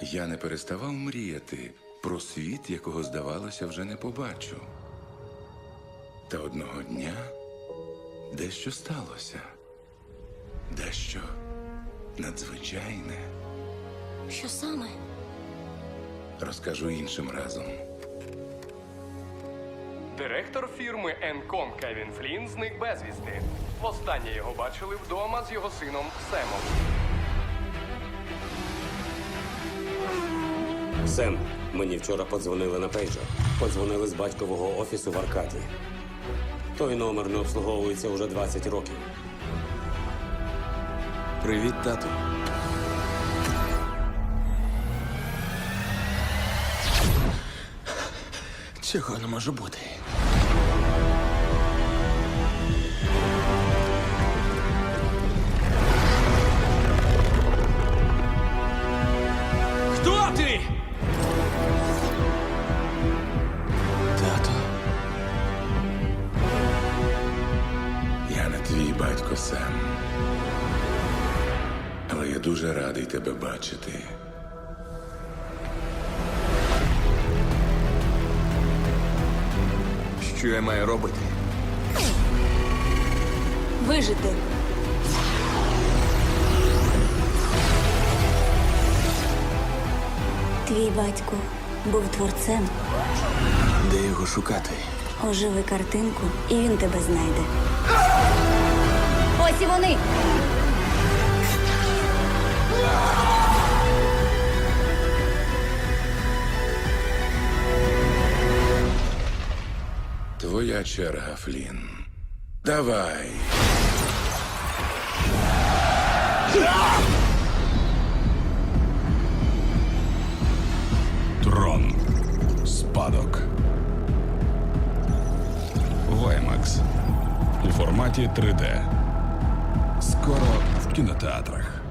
Я не переставав мріяти про світ, якого, здавалося, вже не побачу. Та одного дня дещо сталося. Дещо надзвичайне. Що саме? Розкажу іншим разом. Директор фірми Енком Кевін Флін зник безвісти. Востаннє його бачили вдома з його сином Семом. Сем, мені вчора подзвонили на пейджер. Подзвонили з батькового офісу в Аркаді. Той номер не обслуговується уже 20 років. Привіт, тату. Цього не може бути. Хто ти? Твій батько Сем. Але я дуже радий тебе бачити. Що я маю робити? Вижити. Твій батько був творцем. Де його шукати? Оживи картинку, і він тебе знайде. Ось і вони. Твоя черга, Флін. Давай. Трон. Спадок. Ваймакс. У форматі 3D. Скоро в кінотеатрах.